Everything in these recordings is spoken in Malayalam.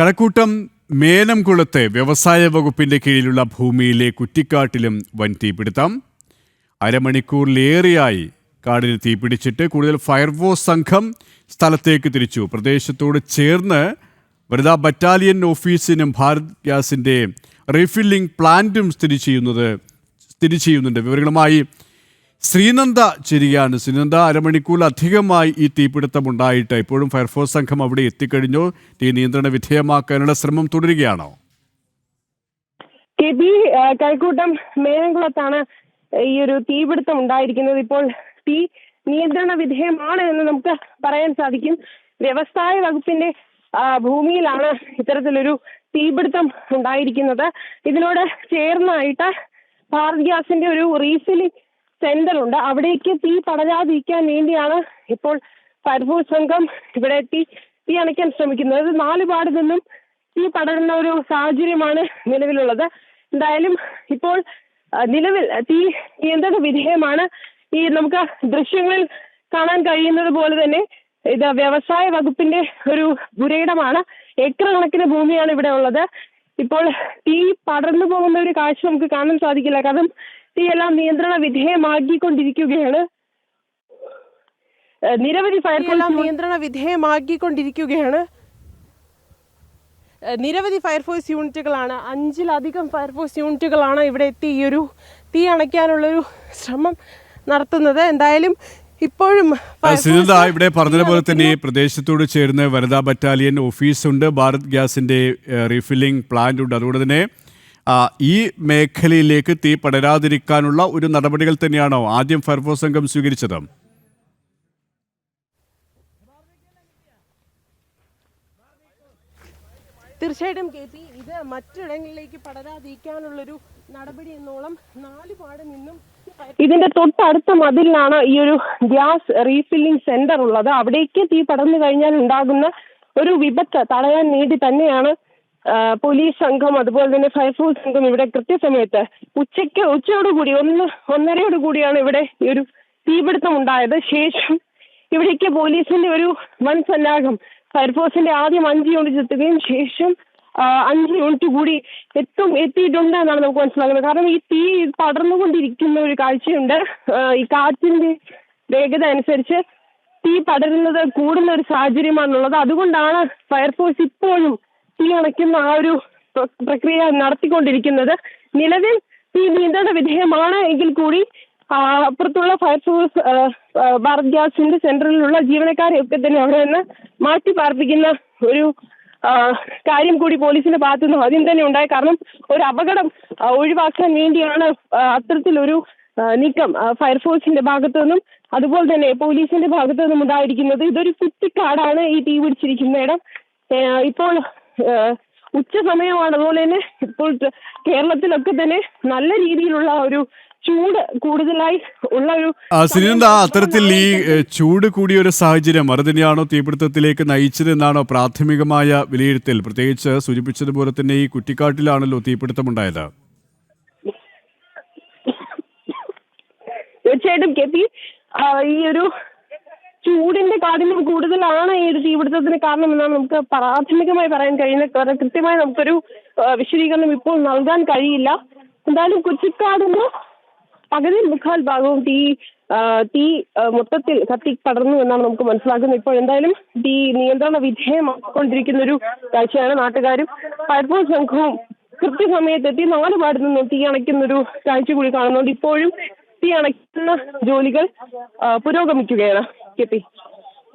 കഴക്കൂട്ടം മേനംകുളത്തെ വ്യവസായ വകുപ്പിന്റെ കീഴിലുള്ള ഭൂമിയിലെ കുറ്റിക്കാട്ടിലും വൻ തീപിടുത്തം. അരമണിക്കൂറിലേറെയായി കാടിന് തീപിടിച്ചിട്ട് കൂടുതൽ ഫയർഫോഴ്സ് സംഘം സ്ഥലത്തേക്ക് തിരിച്ചു. പ്രദേശത്തോട് ചേർന്ന് വനിതാ ബറ്റാലിയൻ ഓഫീസിനും ഭാരത് ഗ്യാസിന്റെ റീഫില്ലിംഗ് പ്ലാന്റും സ്ഥിതി ചെയ്യുന്നത് സ്ഥിതി ചെയ്യുന്നുണ്ട്. വിവരങ്ങളുമായി ശ്രീനന്ദ ചിരിയാണ്. ശ്രീനന്ദ അരമണിക്കൂറിലധികമായി ഈ തീപിടുത്തം ഉണ്ടായിട്ട് ഇപ്പോഴും ഫയർഫോഴ്സ് സംഘം അവിടെ എത്തിക്കഴിഞ്ഞു. തീ നിയന്ത്രണ വിധേയമാക്കാനുള്ള ശ്രമം തുടരുകയാണോ? കെ പി കൈക്കൂട്ടം മേനംകുളത്താണ് ഈ ഒരു തീപിടുത്തം ഉണ്ടായിരിക്കുന്നത്. ഇപ്പോൾ തീ നിയന്ത്രണ വിധേയമാണ് എന്ന് നമുക്ക് പറയാൻ സാധിക്കും. വ്യവസായ വകുപ്പിന്റെ ഭൂമിയിലാണ് ഇത്തരത്തിലൊരു തീപിടുത്തം ഉണ്ടായിരിക്കുന്നത്. ഇതിനോട് ചേർന്നായിട്ട് ഭാരത് ഗ്യാസിന്റെ ഒരു റീഫില്ലിംഗ് സെന്റർ ഉണ്ട്. അവിടേക്ക് തീ പടരാതിരിക്കാൻ വേണ്ടിയാണ് ഇപ്പോൾ ഫയർഫോഴ്സ് സംഘം ഇവിടെ തീ തീ അണയ്ക്കാൻ ശ്രമിക്കുന്നത്. നാലുപാട് നാല് പാട് നിന്നും തീ പടരുന്ന ഒരു സാഹചര്യമാണ് നിലവിലുള്ളത്. എന്തായാലും ഇപ്പോൾ നിലവിൽ തീ നിയന്ത്രണ വിധേയമാണ്. ഈ നമുക്ക് ദൃശ്യങ്ങളിൽ കാണാൻ കഴിയുന്നത് പോലെ തന്നെ ഇത് വ്യവസായ വകുപ്പിന്റെ ഒരു പുരയിടമാണ്. ഏക്കർ കണക്കിന് ഭൂമിയാണ് ഇവിടെ ഉള്ളത്. ഇപ്പോൾ തീ പടർന്നു പോകുന്ന ഒരു കാഴ്ച നമുക്ക് കാണാൻ സാധിക്കില്ല. കാരണം തീയെല്ലാം നിയന്ത്രണ വിധേയമാക്കിക്കൊണ്ടിരിക്കുകയാണ്. നിരവധി ഫയർഫോഴ്സ് നിയന്ത്രണ വിധേയമാക്കിക്കൊണ്ടിരിക്കുകയാണ്. നിരവധി ഫയർഫോഴ്സ് യൂണിറ്റുകളാണ്. അഞ്ചിലധികം ഫയർഫോഴ്സ് യൂണിറ്റുകളാണ് ഇവിടെ എത്തി ഈ ഒരു തീ അണയ്ക്കാനുള്ളൊരു ശ്രമം നടത്തുന്നത്. എന്തായാലും ഇപ്പോഴും ശ്രീനന്ദ ഇവിടെ പറഞ്ഞതുപോലെ തന്നെ ഈ പ്രദേശത്തോട് ചേർന്ന് വനിതാ ബറ്റാലിയൻ ഓഫീസുണ്ട്. ഭാരത് ഗ്യാസിന്റെ റീഫില്ലിംഗ് പ്ലാന്റ് ഉണ്ട്. അതുകൊണ്ട് തന്നെ ഈ മേഖലയിലേക്ക് തീ പടരാതിരിക്കാനുള്ള ഒരു നടപടികൾ തന്നെയാണോ ആദ്യം ഫയർഫോഴ്സ് സംഘം സ്വീകരിച്ചത്? തീർച്ചയായിട്ടും കെ പി ഇത് മറ്റിടങ്ങളിലേക്ക് പടരാതിരിക്കാനുള്ളൊരു നടപടി എന്നോളം നാല് പാടെ നിന്നും ഇതിന്റെ തൊട്ടടുത്ത മതിലിലാണ് ഈ ഒരു ഗ്യാസ് റീഫില്ലിംഗ് സെന്റർ ഉള്ളത് അവിടേക്ക് തീ പടർന്നു കഴിഞ്ഞാൽ ഉണ്ടാകുന്ന ഒരു വിപത്ത് തടയാൻ വേണ്ടി തന്നെയാണ് പോലീസ് സംഘം അതുപോലെ തന്നെ ഫയർഫോഴ്സ് സംഘം ഇവിടെ കൃത്യസമയത്ത് ഉച്ചയ്ക്ക് ഉച്ചയോടുകൂടി ഒന്ന് ഒന്നരയോട് കൂടിയാണ് ഇവിടെ ഈ ഒരു തീപിടുത്തം ഉണ്ടായത്. ശേഷം ഇവിടേക്ക് പോലീസിന്റെ ഒരു വൻ സന്നാഹം ഫയർഫോഴ്സിന്റെ ആദ്യം അഞ്ച് യൂണിറ്റ് എത്തുകയും ശേഷം അഞ്ച് യൂണിറ്റ് കൂടി എത്തും എത്തിയിട്ടുണ്ട് എന്നാണ് നമുക്ക് മനസ്സിലാകുന്നത്. കാരണം ഈ തീ പടർന്നുകൊണ്ടിരിക്കുന്ന ഒരു കാഴ്ചയുണ്ട്. ഈ കാറ്റിന്റെ വേഗത അനുസരിച്ച് തീ പടരുന്നത് കൂടുന്ന ഒരു സാഹചര്യമാണുള്ളത്. അതുകൊണ്ടാണ് ഫയർഫോഴ്സ് ഇപ്പോഴും തീ അണയ്ക്കുന്ന ആ ഒരു പ്രക്രിയ നടത്തിക്കൊണ്ടിരിക്കുന്നത് നിലവിൽ തീ നിയന്ത്രണ വിധേയമാണ് എങ്കിൽ കൂടി അപ്പുറത്തുള്ള ഫയർഫോഴ്സ് ഭാരത് ഗ്യാസിന്റെ സെന്ററിലുള്ള ജീവനക്കാരെയൊക്കെ തന്നെ അവിടെ നിന്ന് മാറ്റി പാർപ്പിക്കുന്ന ഒരു കാര്യം കൂടി പോലീസിന്റെ ഭാഗത്തു നിന്ന് ആദ്യം തന്നെ ഉണ്ടായി. കാരണം ഒരു അപകടം ഒഴിവാക്കാൻ വേണ്ടിയാണ് അത്തരത്തിലൊരു നീക്കം ഫയർഫോഴ്സിന്റെ ഭാഗത്തു നിന്നും അതുപോലെ തന്നെ പോലീസിന്റെ ഭാഗത്തു നിന്നും ഉണ്ടായിരിക്കുന്നത്. ഇതൊരു കുറ്റിക്കാടാണ് ഈ തീ പിടിച്ചിരിക്കുന്ന ഇടം ഇപ്പോൾ ഉച്ച സമയമാണ്. അതുപോലെ തന്നെ ഇപ്പോൾ കേരളത്തിലൊക്കെ തന്നെ നല്ല രീതിയിലുള്ള ഒരു ചൂട് കൂടുതലായി ഉള്ള ഒരു ആ, അത്തരത്തിൽ ഈ ചൂട് കൂടിയ ഒരു സാഹചര്യം അത് തന്നെയാണോ തീപിടുത്തത്തിലേക്ക് നയിച്ചത് എന്നാണോ പ്രാഥമികമായ വിലയിരുത്തൽ? പ്രത്യേകിച്ച് സൂചിപ്പിച്ചതുപോലെ തന്നെ ഈ കുറ്റിക്കാട്ടിലാണല്ലോ തീപിടുത്തമുണ്ടായത്. തീർച്ചയായിട്ടും കെ പി ഈ ഒരു ചൂടിന്റെ കാഠിന്യം കൂടുതലാണ് ഈ ഒരു തീപിടുത്തത്തിന് കാരണം എന്നാണ് നമുക്ക് പ്രാഥമികമായി പറയാൻ കഴിയുന്നത് കാരണം കൃത്യമായി നമുക്കൊരു വിശദീകരണം ഇപ്പോൾ നൽകാൻ കഴിയില്ല. എന്തായാലും കുറ്റിക്കാടിന് പകുതി മുഖാൽ ഭാഗവും തീ തീ മൊത്തത്തിൽ കത്തി പടർന്നു എന്നാണ് നമുക്ക് മനസ്സിലാക്കുന്നത്. ഇപ്പോൾ എന്തായാലും തീ നിയന്ത്രണ വിധേയമാക്കൊണ്ടിരിക്കുന്ന ഒരു കാഴ്ചയാണ് നാട്ടുകാരും ഫയർഫോഴ്സ് സംഘവും കൃത്യസമയത്ത് എത്തി നാല് പാടിൽ നിന്നും തീ അണയ്ക്കുന്ന ഒരു കാഴ്ച കൂടി കാണുന്നുണ്ട്. ഇപ്പോഴും തീ അണയ്ക്കുന്ന ജോലികൾ പുരോഗമിക്കുകയാണ്.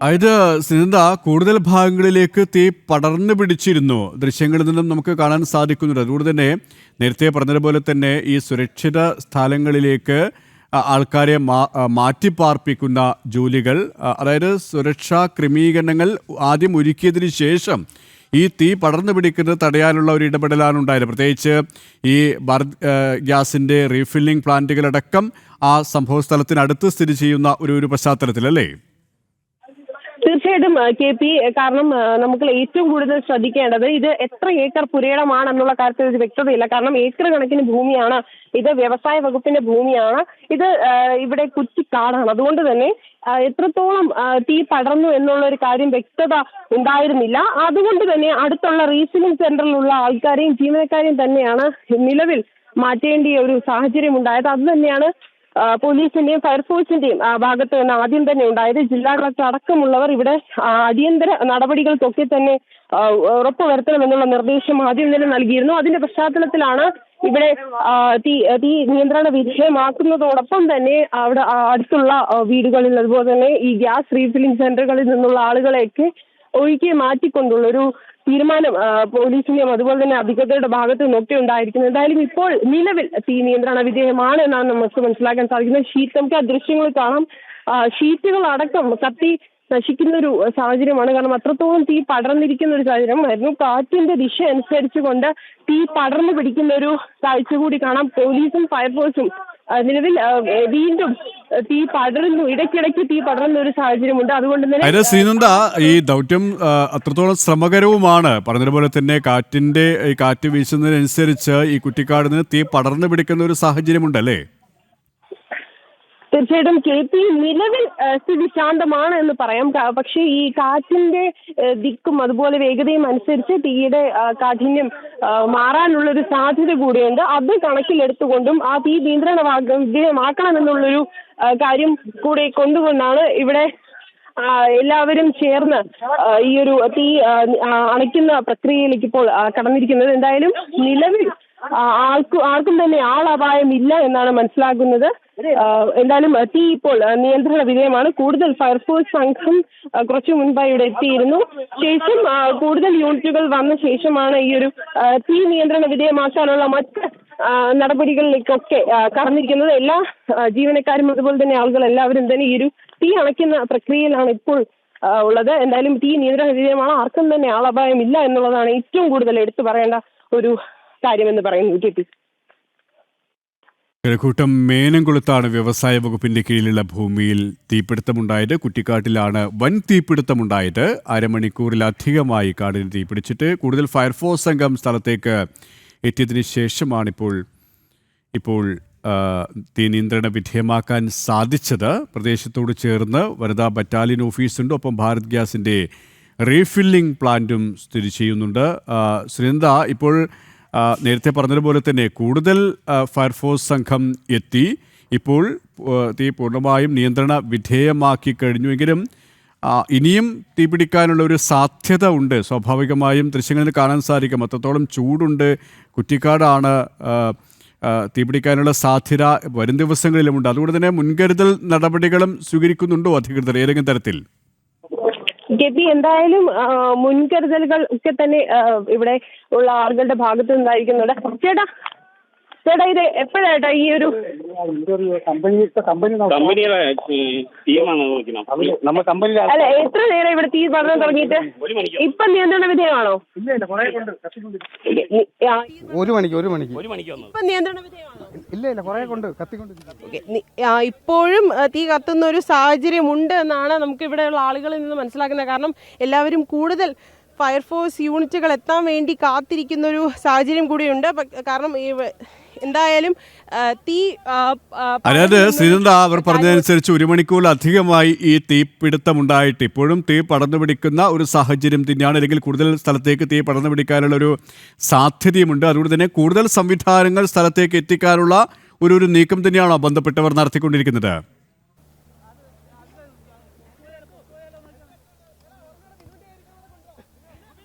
അതായത് സിനന്ദ കൂടുതൽ ഭാഗങ്ങളിലേക്ക് തീ പടർന്നു പിടിച്ചിരുന്നു. ദൃശ്യങ്ങളിൽ നിന്നും നമുക്ക് കാണാൻ സാധിക്കുന്നുണ്ട് അതുകൊണ്ട് തന്നെ നേരത്തെ പറഞ്ഞതുപോലെ തന്നെ ഈ സുരക്ഷിത സ്ഥലങ്ങളിലേക്ക് ആൾക്കാരെ മാറ്റിപ്പാർപ്പിക്കുന്ന ജോലികൾ അതായത് സുരക്ഷാ ക്രമീകരണങ്ങൾ ആദ്യം ഒരുക്കിയതിന് ശേഷം ഈ തീ പടർന്നു പിടിക്കുന്നത് തടയാനുള്ള ഒരു ഇടപെടലാണ് ഉണ്ടായത്. പ്രത്യേകിച്ച് ഈ ബർ ഗ്യാസിന്റെ റീഫില്ലിംഗ് പ്ലാന്റുകളടക്കം ആ സംഭവ സ്ഥലത്തിനടുത്ത് സ്ഥിതി ചെയ്യുന്ന ഒരു ഒരു തീർച്ചയായും തീർച്ചയായിട്ടും കെ പി കാരണം നമുക്ക് ഏറ്റവും കൂടുതൽ ശ്രദ്ധിക്കേണ്ടത് ഇത് എത്ര ഏക്കർ പുരയിടമാണ് എന്നുള്ള കാര്യത്തിൽ ഒരു വ്യക്തതയില്ല. കാരണം ഏക്കർ കണക്കിന് ഭൂമിയാണ് ഇത് വ്യവസായ വകുപ്പിന്റെ ഭൂമിയാണ് ഇത് ഇവിടെ കുറ്റിക്കാടാണ്. അതുകൊണ്ട് തന്നെ എത്രത്തോളം തീ പടർന്നു എന്നുള്ള ഒരു കാര്യം വ്യക്തത ഉണ്ടായിരുന്നില്ല. അതുകൊണ്ട് തന്നെ അടുത്തുള്ള റീസിലിംഗ് സെന്ററിലുള്ള ആൾക്കാരെയും ജീവനക്കാരെയും തന്നെയാണ് നിലവിൽ മാറ്റേണ്ടിയ ഒരു സാഹചര്യം ഉണ്ടായത്. അത് തന്നെയാണ് പോലീസിന്റെയും ഫയർഫോഴ്സിന്റെയും ഭാഗത്ത് നിന്ന് ആദ്യം തന്നെ ഉണ്ടായത് ജില്ലാ കളക്ടർ അടക്കമുള്ളവർ ഇവിടെ അടിയന്തര നടപടികൾക്കൊക്കെ തന്നെ ഉറപ്പുവരുത്തണമെന്നുള്ള നിർദ്ദേശം ആദ്യം തന്നെ നൽകിയിരുന്നു. അതിന്റെ പശ്ചാത്തലത്തിലാണ് ഇവിടെ തീ തീ നിയന്ത്രണ വിധേയമാക്കുന്നതോടൊപ്പം തന്നെ അവിടെ അടുത്തുള്ള വീടുകളിൽ അതുപോലെ തന്നെ ഈ ഗ്യാസ് റീഫില്ലിംഗ് സെന്ററുകളിൽ നിന്നുള്ള ആളുകളെയൊക്കെ ഒഴികെ മാറ്റിക്കൊണ്ടുള്ള ഒരു തീരുമാനം പോലീസിന്റെയും അതുപോലെ തന്നെ അധികൃതരുടെ ഭാഗത്തു നിന്നൊക്കെ ഉണ്ടായിരിക്കുന്നത്. എന്തായാലും ഇപ്പോൾ നിലവിൽ തീ നിയന്ത്രണ വിധേയമാണ് എന്നാണ് നമുക്ക് മനസ്സിലാക്കാൻ സാധിക്കുന്നത്. ഷീറ്റ് നമുക്ക് ആ ദൃശ്യങ്ങൾ കാണാം. ഷീറ്റുകൾ അടക്കം കത്തി നശിക്കുന്ന ഒരു സാഹചര്യമാണ്. കാരണം അത്രത്തോളം തീ പടർന്നിരിക്കുന്ന ഒരു സാഹചര്യമായിരുന്നു. കാറ്റിന്റെ ദിശ അനുസരിച്ചുകൊണ്ട് തീ പടർന്നു പിടിക്കുന്ന ഒരു കാഴ്ച കൂടി കാണാം. പോലീസും ഫയർഫോഴ്സും നിലവിൽ വീണ്ടും തീ പടരുന്നു. ഇടയ്ക്കിടയ്ക്ക് തീ പടരുന്ന ഒരു സാഹചര്യമുണ്ട്. അതുകൊണ്ട് തന്നെ ശ്രീനന്ദ ഈ ദൗത്യം അത്രത്തോളം ശ്രമകരവുമാണ്. പറഞ്ഞതുപോലെ തന്നെ കാറ്റിന്റെ ഈ കാറ്റ് വീശുന്നതിനനുസരിച്ച് ഈ കുറ്റിക്കാടിന് തീ പടർന്നു പിടിക്കുന്ന ഒരു സാഹചര്യമുണ്ടല്ലേ? തീർച്ചയായിട്ടും കെ പി നിലവിൽ സ്ഥിതി ശാന്തമാണ് എന്ന് പറയാം. പക്ഷേ ഈ കാറ്റിന്റെ ദിക്കും അതുപോലെ വേഗതയും അനുസരിച്ച് തീയുടെ കാഠിന്യം മാറാനുള്ള ഒരു സാധ്യത കൂടിയുണ്ട്. അത് കണക്കിലെടുത്തുകൊണ്ടും ആ തീ നിയന്ത്രണ വിധേയമാക്കണമെന്നുള്ളൊരു കാര്യം കൂടെ കൊണ്ടുകൊണ്ടാണ് ഇവിടെ എല്ലാവരും ചേർന്ന് ഈ ഒരു തീ അണയ്ക്കുന്ന പ്രക്രിയയിലേക്ക് ഇപ്പോൾ കടന്നിരിക്കുന്നത്. എന്തായാലും നിലവിൽ ആർക്കും ആർക്കും തന്നെ ആളപായം ഇല്ല എന്നാണ് മനസ്സിലാക്കുന്നത് എന്തായാലും തീ ഇപ്പോൾ നിയന്ത്രണ വിധേയമാണ്. കൂടുതൽ ഫയർഫോഴ്സ് സംഘം കുറച്ചു മുൻപായി ഇവിടെ എത്തിയിരുന്നു. ശേഷം കൂടുതൽ യൂണിറ്റുകൾ വന്ന ശേഷമാണ് ഈ ഒരു തീ നിയന്ത്രണ വിധേയമാക്കാനുള്ള മറ്റ് നടപടികളിലേക്കൊക്കെ കടന്നിരിക്കുന്നത്. എല്ലാ ജീവനക്കാരും അതുപോലെ തന്നെ ആളുകൾ എല്ലാവരും തന്നെ ഈ ഒരു തീ അണയ്ക്കുന്ന പ്രക്രിയയിലാണ് ഇപ്പോൾ ഉള്ളത്. എന്തായാലും തീ നിയന്ത്രണ വിധേയമാണ്. ആർക്കും തന്നെ ആളപായം ഇല്ല എന്നുള്ളതാണ് ഏറ്റവും കൂടുതൽ എടുത്തു പറയേണ്ട ഒരു കാര്യമെന്ന് പറയുന്നു കെ പി കിഴക്കൂട്ടം മേനംകുളത്താണ് വ്യവസായ വകുപ്പിന്റെ കീഴിലുള്ള ഭൂമിയിൽ തീപിടുത്തമുണ്ടായത്. കുറ്റിക്കാട്ടിലാണ് വൻ തീപിടുത്തമുണ്ടായത്. അരമണിക്കൂറിലധികമായി കാടിന് തീപിടിച്ചിട്ട് കൂടുതൽ ഫയർഫോഴ്സ് സംഘം സ്ഥലത്തേക്ക് എത്തിയതിനു ശേഷമാണ് ഇപ്പോൾ ഇപ്പോൾ തീ നിയന്ത്രണ വിധേയമാക്കാൻ സാധിച്ചത്. പ്രദേശത്തോട് ചേർന്ന് വനിതാ ബറ്റാലിയൻ ഓഫീസുണ്ട്. ഒപ്പം ഭാരത് ഗ്യാസിന്റെ റീഫില്ലിംഗ് പ്ലാന്റും സ്ഥിതി ചെയ്യുന്നുണ്ട്. സുനന്ദ ഇപ്പോൾ നേരത്തെ പറഞ്ഞതുപോലെ തന്നെ കൂടുതൽ ഫയർഫോഴ്സ് സംഘം എത്തി. ഇപ്പോൾ തീ പൂർണമായും നിയന്ത്രണ വിധേയമാക്കി കഴിഞ്ഞുവെങ്കിലും ഇനിയും തീപിടിക്കാനുള്ള ഒരു സാധ്യത ഉണ്ട്. സ്വാഭാവികമായും ദൃശ്യങ്ങളിൽ കാണാൻ സാധിക്കും. അത്രത്തോളം ചൂടുണ്ട്. കുറ്റിക്കാടാണ് തീപിടിക്കാനുള്ള സാധ്യത വരും ദിവസങ്ങളിലുമുണ്ട്. അതുകൊണ്ട് തന്നെ മുൻകരുതൽ നടപടികളും സ്വീകരിക്കുന്നുണ്ടോ അധികൃതർ? ഏതെങ്കിലും തരത്തിൽ? പി എന്തായാലും മുൻകരുതലുകൾ ഒക്കെ തന്നെ ഇവിടെ ഉള്ള ആളുകളുടെ ഭാഗത്ത് നിന്നായിരിക്കുന്നുണ്ട്. ചേട്ടാ ചേട്ടാ ഇത് എപ്പോഴായിട്ടാ ഈ ഒരു അല്ല എത്ര നേരം ഇവിടെ തീ പടർന്നു തുടങ്ങിയിട്ട്? ഇപ്പൊ നിയന്ത്രണ വിധേയമാണോ? ഒരു മണിക്ക് ഒരു മണിക്ക്. ഇപ്പൊ നിയന്ത്രണ വിധേയമാണോ? ഇല്ല ഇല്ല കുറെ കൊണ്ട് കത്തിക്കൊണ്ട് ഇപ്പോഴും തീ കത്തുന്ന ഒരു സാഹചര്യം ഉണ്ട് എന്നാണ് നമുക്ക് ഇവിടെയുള്ള ആളുകളിൽ നിന്ന് മനസ്സിലാക്കുന്നത്. കാരണം എല്ലാവരും കൂടുതൽ ഫയർഫോഴ്സ് യൂണിറ്റുകൾ എത്താൻ വേണ്ടി കാത്തിരിക്കുന്ന ഒരു സാഹചര്യം കൂടിയുണ്ട്. കാരണം ഈ എന്തായാലും തീ അതായത് ശ്രീനന്ദ അവർ പറഞ്ഞതനുസരിച്ച് ഒരു മണിക്കൂറിലധികമായി ഈ തീപിടുത്തമുണ്ടായിട്ട് ഇപ്പോഴും തീ പടർന്നു പിടിക്കുന്ന ഒരു സാഹചര്യം തന്നെയാണ്. അല്ലെങ്കിൽ കൂടുതൽ സ്ഥലത്തേക്ക് തീ പടർന്നു പിടിക്കാനുള്ള ഒരു സാധ്യതയുമുണ്ട്. അതുകൊണ്ട് തന്നെ കൂടുതൽ സംവിധാനങ്ങൾ സ്ഥലത്തേക്ക് എത്തിക്കാനുള്ള ഒരു ഒരു നീക്കം തന്നെയാണോ ബന്ധപ്പെട്ടവർ നടത്തിക്കൊണ്ടിരിക്കുന്നത്?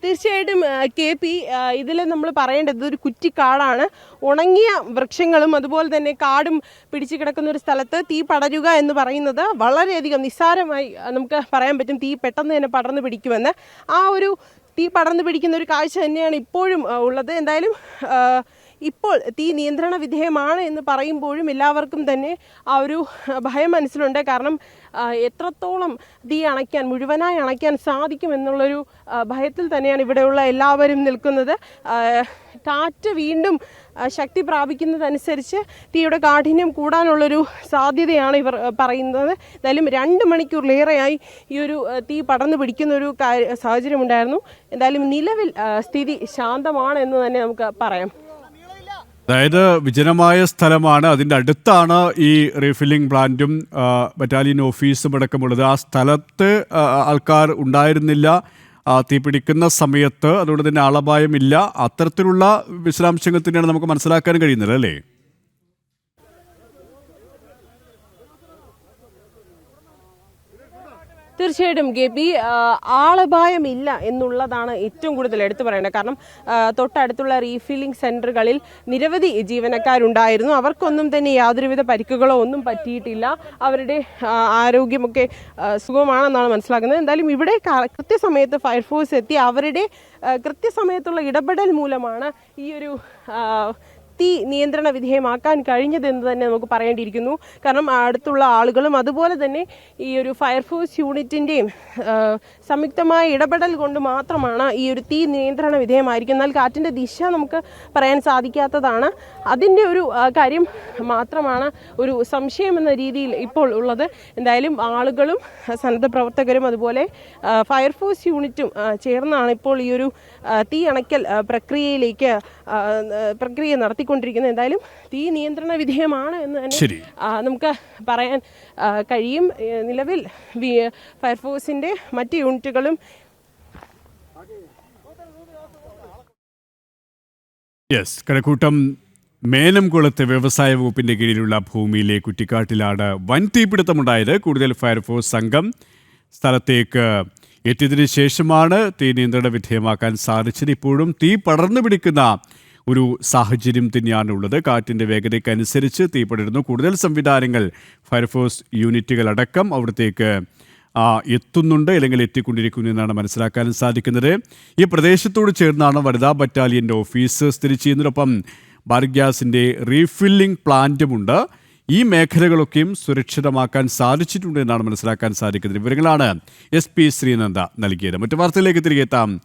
തീർച്ചയായിട്ടും കെ പി ഇതിൽ നമ്മൾ പറയേണ്ടത് ഒരു കുറ്റിക്കാടാണ്. ഉണങ്ങിയ വൃക്ഷങ്ങളും അതുപോലെ തന്നെ കാടും പിടിച്ചു കിടക്കുന്ന ഒരു സ്ഥലത്ത് തീ പടരുക എന്ന് പറയുന്നത് വളരെയധികം നിസ്സാരമായി നമുക്ക് പറയാൻ പറ്റും തീ പെട്ടെന്ന് തന്നെ പടർന്നു പിടിക്കുമെന്ന്. ആ ഒരു തീ പടർന്നു പിടിക്കുന്ന ഒരു കാഴ്ച തന്നെയാണ് ഇപ്പോഴും ഉള്ളത്. എന്തായാലും ഇപ്പോൾ തീ നിയന്ത്രണ വിധേയമാണ് എന്ന് പറയുമ്പോഴും എല്ലാവർക്കും തന്നെ ആ ഒരു ഭയം മനസ്സിലുണ്ട്. കാരണം എത്രത്തോളം തീ അണയ്ക്കാൻ മുഴുവനായി അണയ്ക്കാൻ സാധിക്കും എന്നുള്ളൊരു ഭയത്തിൽ തന്നെയാണ് ഇവിടെയുള്ള എല്ലാവരും നിൽക്കുന്നത്. കാറ്റ് വീണ്ടും ശക്തി പ്രാപിക്കുന്നതനുസരിച്ച് തീയുടെ കാഠിന്യം കൂടാനുള്ളൊരു സാധ്യതയാണ് ഇവർ പറയുന്നത്. എന്തായാലും രണ്ട് മണിക്കൂറിലേറെയായി ഈ ഒരു തീ പടർന്നു പിടിക്കുന്നൊരു കാര്യ- സാഹചര്യം ഉണ്ടായിരുന്നു എന്തായാലും നിലവിൽ സ്ഥിതി ശാന്തമാണ് എന്ന് തന്നെ നമുക്ക് പറയാം. അതായത് വിജനമായ സ്ഥലമാണ്. അതിന്റെ അടുത്താണ് ഈ റീഫില്ലിംഗ് പ്ലാന്റും ബറ്റാലിയൻ ഓഫീസും അടക്കമുള്ളത്. ആ സ്ഥലത്ത് ആൾക്കാർ ഉണ്ടായിരുന്നില്ല. തീപിടിക്കുന്ന സമയത്ത്. അതുകൊണ്ട് തന്നെ ആളപായമില്ല. അത്തരത്തിലുള്ള വിശദാംശങ്ങൾ തന്നെയാണ് നമുക്ക് മനസ്സിലാക്കാൻ കഴിയുന്നത് അല്ലേ? തീർച്ചയായിട്ടും പി ആളപായമില്ല എന്നുള്ളതാണ് ഏറ്റവും കൂടുതൽ എടുത്തു പറയേണ്ടത്. കാരണം തൊട്ടടുത്തുള്ള റീഫില്ലിംഗ് സെന്ററുകളിൽ നിരവധി ജീവനക്കാരുണ്ടായിരുന്നു. അവർക്കൊന്നും തന്നെ യാതൊരുവിധ പരിക്കുകളോ ഒന്നും പറ്റിയിട്ടില്ല. അവരുടെ ആരോഗ്യമൊക്കെ സുഖമാണെന്നാണ് മനസ്സിലാക്കുന്നത് എന്തായാലും ഇവിടെ കൃത്യസമയത്ത് ഫയർഫോഴ്സ് എത്തി. അവരുടെ കൃത്യസമയത്തുള്ള ഇടപെടൽ മൂലമാണ് ഈ ഒരു തീ നിയന്ത്രണ വിധേയമാക്കാൻ കഴിഞ്ഞതെന്ന് തന്നെ നമുക്ക് പറയേണ്ടിയിരിക്കുന്നു. കാരണം അടുത്തുള്ള ആളുകളും അതുപോലെ തന്നെ ഈ ഒരു ഫയർഫോഴ്സ് യൂണിറ്റിന്റെയും സംയുക്തമായ ഇടപെടൽ കൊണ്ട് മാത്രമാണ് ഈ ഒരു തീ നിയന്ത്രണ വിധേയമായിരിക്കും എന്നാൽ കാറ്റിന്റെ ദിശ നമുക്ക് പറയാൻ സാധിക്കാത്തതാണ്. അതിന്റെ ഒരു കാര്യം മാത്രമാണ് ഒരു സംശയം എന്ന രീതിയിൽ ഇപ്പോൾ ഉള്ളത്. എന്തായാലും ആളുകളും സന്നദ്ധ പ്രവർത്തകരും അതുപോലെ ഫയർഫോഴ്സ് യൂണിറ്റും ചേർന്നാണ് ഇപ്പോൾ ഈ ഒരു തീ അണയ്ക്കൽ പ്രക്രിയയിലേക്ക് പ്രക്രിയ പ്രക്രിയ നടത്തിക്കൊണ്ടിരിക്കുന്നത്. എന്തായാലും തീ നിയന്ത്രണ വിധേയമാണ് എന്ന് തന്നെ നമുക്ക് പറയാൻ കഴിയും. നിലവിൽ ഫയർഫോഴ്സിന്റെ മറ്റ് യൂണിറ്റുകളും യെസ് കഴക്കൂട്ടം മേനംകുളത്ത് വ്യവസായ വകുപ്പിന്റെ കീഴിലുള്ള ഭൂമിയിലെ കുറ്റിക്കാട്ടിലാണ് വൻ തീപിടുത്തമുണ്ടായത്. കൂടുതൽ ഫയർഫോഴ്സ് സംഘം സ്ഥലത്തേക്ക് എത്തിയതിനു ശേഷമാണ് തീ നിയന്ത്രണ വിധേയമാക്കാൻ സാധിച്ചത്. ഇപ്പോഴും തീ പടർന്നു പിടിക്കുന്ന ഒരു സാഹചര്യം തന്നെയാണ് ഉള്ളത്. കാറ്റിന്റെ വേഗതയ്ക്കനുസരിച്ച് തീ പടരുന്നു കൂടുതൽ സംവിധാനങ്ങൾ ഫയർഫോഴ്സ് യൂണിറ്റുകളടക്കം അവിടത്തേക്ക് എത്തുന്നുണ്ട്. അല്ലെങ്കിൽ എത്തിക്കൊണ്ടിരിക്കുന്നു എന്നാണ് മനസ്സിലാക്കാൻ സാധിക്കുന്നത്. ഈ പ്രദേശത്തോട് ചേർന്നാണ് വനിതാ ബറ്റാലിയന്റെ ഓഫീസ് സ്ഥിതി ചെയ്യുന്നതിനൊപ്പം ഭാരത് ഗ്യാസിന്റെ റീഫില്ലിംഗ് പ്ലാന്റുമുണ്ട്. ഈ മേഖലകളൊക്കെയും സുരക്ഷിതമാക്കാൻ സാധിച്ചിട്ടുണ്ട് എന്നാണ് മനസ്സിലാക്കാൻ സാധിക്കുന്നത്. വിവരങ്ങളാണ് എസ് പി ശ്രീനന്ദ നൽകിയത്. മറ്റു വാർത്തയിലേക്ക് തിരികെ എത്താം.